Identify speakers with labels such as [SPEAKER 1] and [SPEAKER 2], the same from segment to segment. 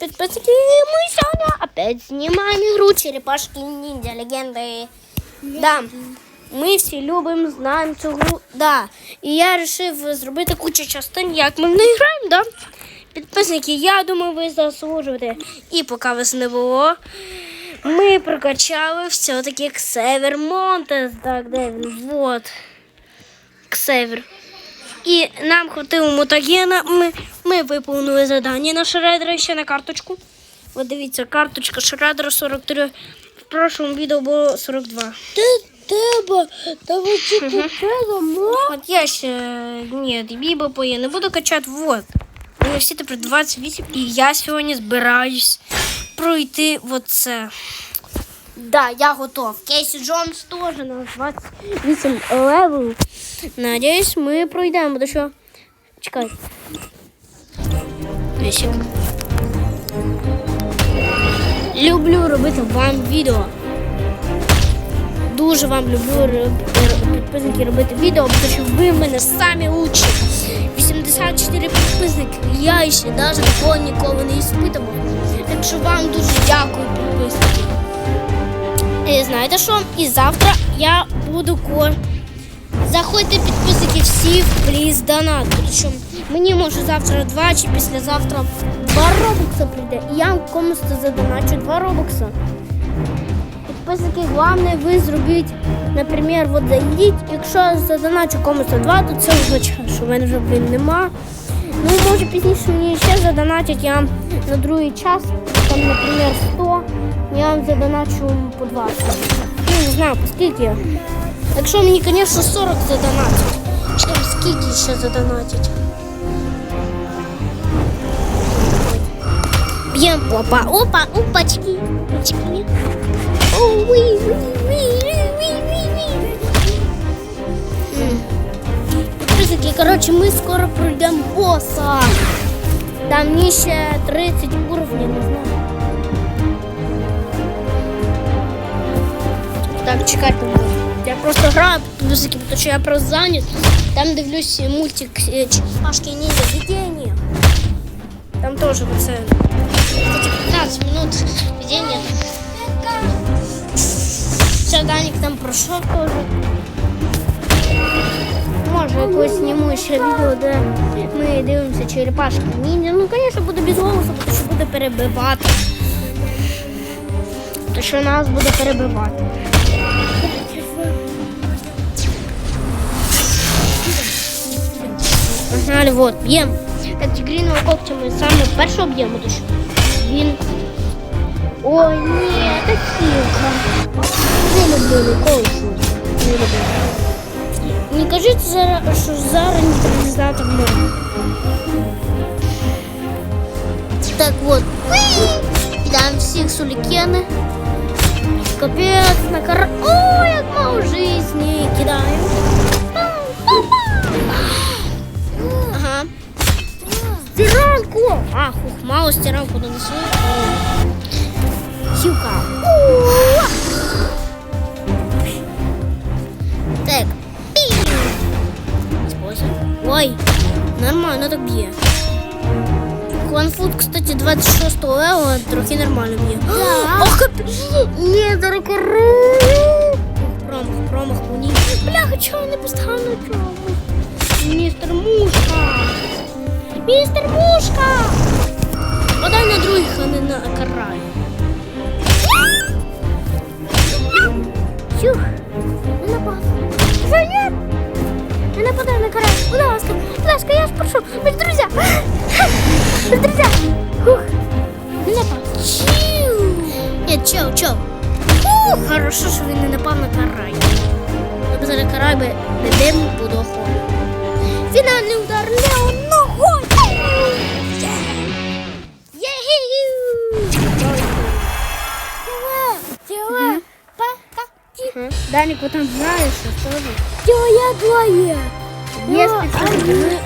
[SPEAKER 1] підписники, ми сьогодні опять знімаємо ігру Черепашки Ніндзя Легенди. Да. Ми всі любимо, знаємо цю гру. Да. І я вирішив зробити кучу частин, як ми в да? Підписники, я думаю, ви заслужуєте. І поки вас не було, ми прокачали все-таки Ксевер Монтес. Так, де він? Вот. Ксевер. І нам хватило мутагена. Ми, ми виповнили завдання на Шредера ще на карточку. От дивіться, карточка Шредера 43. В прошлому відео було 42.
[SPEAKER 2] Ти тебе, та ви чи купила?
[SPEAKER 1] От я ще ні, бібо я не буду качати. Вот. У мене всі тепер 28, і я сьогодні збираюсь пройти оце. Да, я готов. Кейсі Джонс теж на 28 левел. Надіюсь, ми пройдемо, бо що. Чекай. Вісік. Люблю робити вам відео. Дуже вам люблю підписники робити відео, тому що ви мене самі лучші. 84 підписники. Я ще навіть такого ніколи не іспитував. Так що вам дуже дякую, підписники. Знаєте що? І завтра я буду ко. Заходьте підписники всі в пліз донат, що мені може завтра два чи післязавтра два робокса прийде. І я комусь задоначу два робокса. Підписники, головне, ви зробіть, наприклад, от зайдіть, якщо задоначу комусь два, то це означає, що в мене вже блін нема. Ну, може пізніше мені ще задоначать, я на другий час, там, наприклад, 100, я вам задоначу по 20. Ну, не знаю, по скільки. Якщо мені, звісно, 40 задонатять. Чи там скільки ще задонатять. Б'єм опа, опа, опачки. Опачки. О, уи, уи, уи, уи, уи, уи. М. Підписники, коротше, ми скоро пройдемо боса. Там мені ще 30 уровнів, не знаю. Так, чекайте. Я просто граю підписники, тому що я просто зайнят. Там дивлюсь мультик е, Черепашки Ніндзя видение. Там тоже це. Кстати, 15 минут видения. Все, Данік там пройшов теж. Може, якось зніму ще відео, де ми дивимося черепашки ніндзя. Ну, звісно, буде без голосу, тому що буде перебивати. То що нас буде перебивати. Погнали, вот, б'ємо. Так, тигриного когтя ми саме першого б'ємо, тому що він. Ой, ні, це сілка. Не люблю колесо. Не люблю. Не кажіть, зараз, що зараз нейтралізатор може. Так вот. Кидаємо всіх сулікени. Капець на кар... О, як мало жизни кидаємо. Стиранку! А, хух, мало стиранку донесли. Хюка. Так. Ой, нормально так б'є. Кланфуд, кстати, 26 левела трохи нормально б'є. Ох! Ні, дорогору! Промах, промах по ній. Бляха, чого не поставив на чому? Містер Мушка! Містер Мушка! Подай на других, а не на карай. Фух, не. Привет! Не нападай на карай. Будь ласка, будь ласка, я ж прошу. Ми ж друзі. Ми ж друзі. Фух. Не напав. Чиу. Ні, чо, чо. Фух, хорошо, що він не напав на карай. Я б зараз карай би не дим буду охорони. Фінальний удар Леон
[SPEAKER 2] пока.
[SPEAKER 1] Даник, ви там знаєш, що теж?
[SPEAKER 2] Тіла, я двоє.
[SPEAKER 1] Є
[SPEAKER 2] Ну,
[SPEAKER 1] спеціально.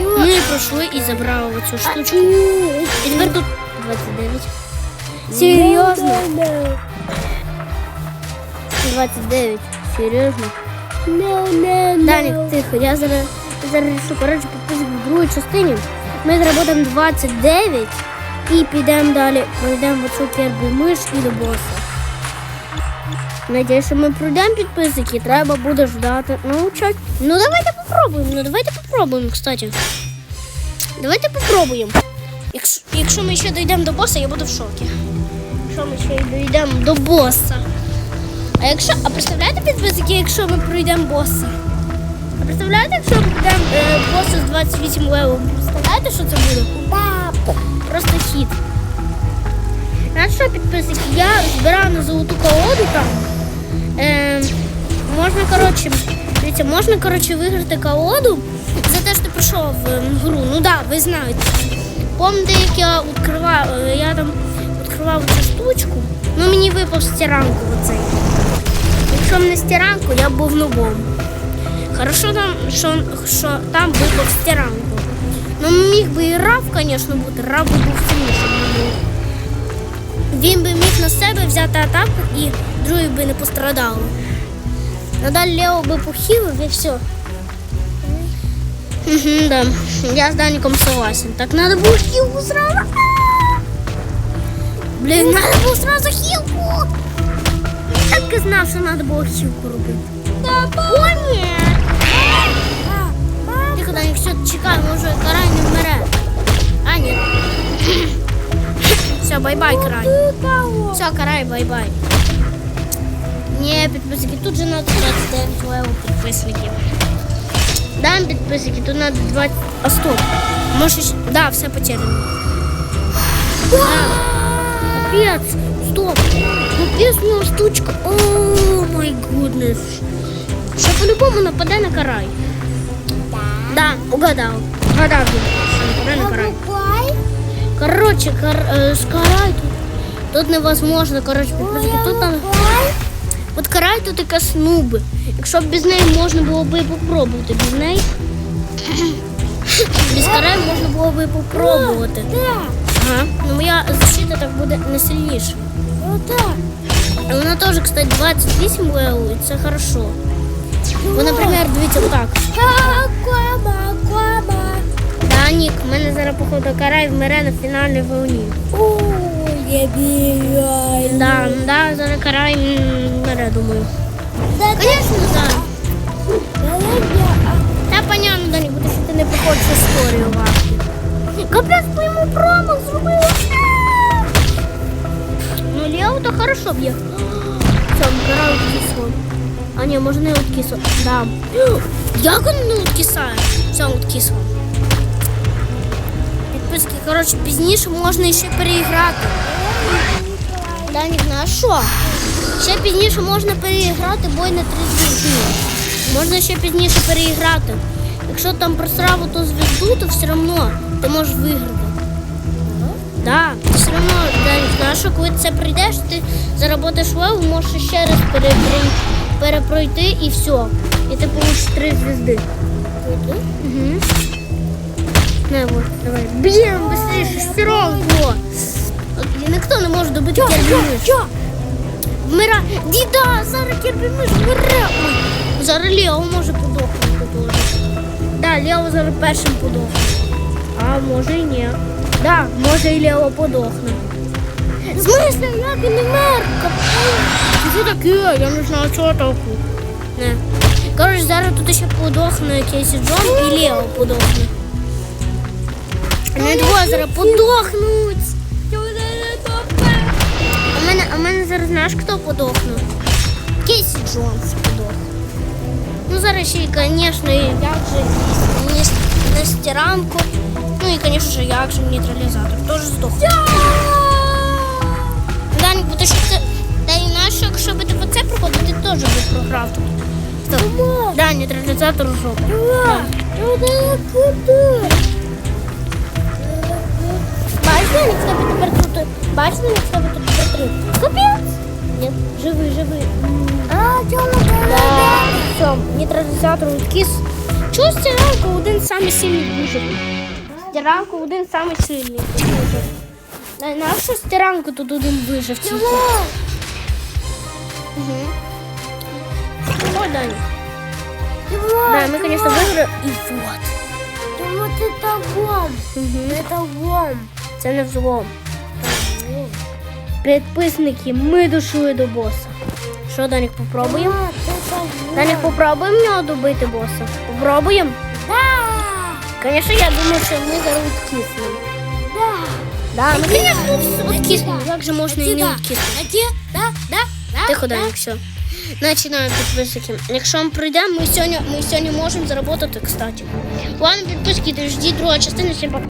[SPEAKER 1] Ми пройшли і забрали оцю штучку.
[SPEAKER 2] Ні.
[SPEAKER 1] І тепер тут 29. Серйозно? 29. Серйозно? Данік, тихо, я зараз, зараз рішу, коротше, в другій частині. Ми заработаємо 29. І підемо далі, пройдемо оцю кербі миш і до боса. Надіюсь, що ми пройдемо підписники, треба буде ждати. Ну, чать. Ну давайте попробуємо. Ну давайте попробуємо, кстати. Давайте попробуємо. Якщо, якщо ми ще дійдемо до боса, я буду в шокі. Якщо ми ще дійдемо до боса. А якщо. А представляєте підписники, якщо ми пройдемо боса? А представляєте, якщо ми пройдемо е, боса з 28 левел? Представляєте, що це буде? Просто хід. Знаєте що, підписники? Я збираю на золоту колоду там. Е, можна, коротше, дивіться, можна, коротше, виграти колоду за те, що ти в гру. Ну да, ви знаєте. Помните, як я відкривав, е, я там відкривав цю штучку, ну мені випав стіранку оцей. Якщо б не стіранку, я б був нубом. Хорошо там, що, що там випав стіранку. Ну, міг би і раб, звісно, бути, раб був сильнішим. Він би міг на себе взяти атаку і другий би не пострадали. Надалі Лео би похилив і все. Да. Я з Даником согласен. Так надо было хилку сразу. Блин, надо было сразу хилку. Так і знав, що надо було хилку робити. О, ні. Тихо, Даник, все, чекай, може карай не вмре. А, ні. Все, бай-бай, карай. Все, карай, бай-бай. Ні, підписники, тут же надо 29 левел підписників. Да, підписники, тут надо 20... А стоп. Може, ще- да, все потеряно. Да. Капец, стоп. Капец, у нього штучка. О, май гуднес. Що по-любому нападе на карай. Да. Угадав, він, що нападе на карай. Короче, кар, э, с карай тут, тут невозможно, короче, підписники, тут там... От карай тут яка снуби. Якщо б без неї можна було би попробувати. Без неї. Без карай можна було би попробувати. Ага. Ну моя защита так буде не сильніша. А Вона теж, кстати, 28 левел, і це хорошо. Бо, наприклад, дивіться, отак. Да, Нік, в мене зараз, походу, карай вмире на фінальній волні. Да, да, зараз карай вмире, думаю. Конечно, да. Та понятно, Дані, буде, що ти не проходиш історію важко. Капець, по йому промах зробила. Ну, Лео то хорошо б'є. Все, карай откисло. А ні, може не откисло. Да. Як він не откисає? Все, откисло. Підписки, коротше, пізніше можна ще переіграти. Данік, ну а що? Ще пізніше можна переіграти бой на три звізди. Можна ще пізніше переіграти. Якщо там просрав ту звізду, то все одно ти можеш виграти. Да, все одно, Данік, ну що, коли це прийдеш, ти заработаєш леву, можеш ще раз перепройти і все. І ти получиш три звізди. Угу. На, вот, давай. Б'ємо быстрее шестеренку. Ніхто не може добити кербімиш. Вмира. Діда, зараз вмире. Ой, зараз Лео може подохнути теж. Да, Лео зараз першим подохне. А може і ні. Да, може і Лео подохне. В смысле, як він не мер? Що таке? Я не знаю, чого таку. Не. Коротше, зараз тут ще подохне Кейсі Джон і Лео подохне. Двоє зараз подохнуть. А мене, а мене зараз знаєш, хто подохне? Кейсі Джонс подохне. Ну, зараз ще, звісно, і як же і Нестеранко. Ну і, звісно як же нейтралізатор. Теж здохне. Данік, бо ти що це... Та і нащо, якщо би ти по це проходив, ти теж би програв тут. Стоп. Да, нейтралізатор жопа. Бачите, Бачите, як тебе тут три? Капець! Ні, живий, живий.
[SPEAKER 2] А, чому
[SPEAKER 1] Да. Все, нейтралізатор відкис. Чого стиранка один самий сильний вижив? Стиранка один вижив. Да, нащо стиранка тут один вижив? тільки? Угу. Ой, Даня. Да, мы, конечно, выиграли. И вот.
[SPEAKER 2] Тому це там вон.
[SPEAKER 1] Угу.
[SPEAKER 2] Це вон.
[SPEAKER 1] Це не взлом. Підписники, ми дошли до боса. Що, Данік, попробуємо? Данік, попробуємо в нього добити боса. Попробуємо?
[SPEAKER 2] Да.
[SPEAKER 1] Звісно, я думаю, що ми зараз відкиснемо.
[SPEAKER 2] Да.
[SPEAKER 1] Да, ми, звісно, відкиснемо. Як же можна і не відкиснути?
[SPEAKER 2] Да, да, да.
[SPEAKER 1] Тихо. Данік, все. Починаємо підписники. Якщо ми пройдемо, ми сьогодні, ми сьогодні можемо заработати, кстати. Ладно, підписки, ждіть друга частина, всім пока.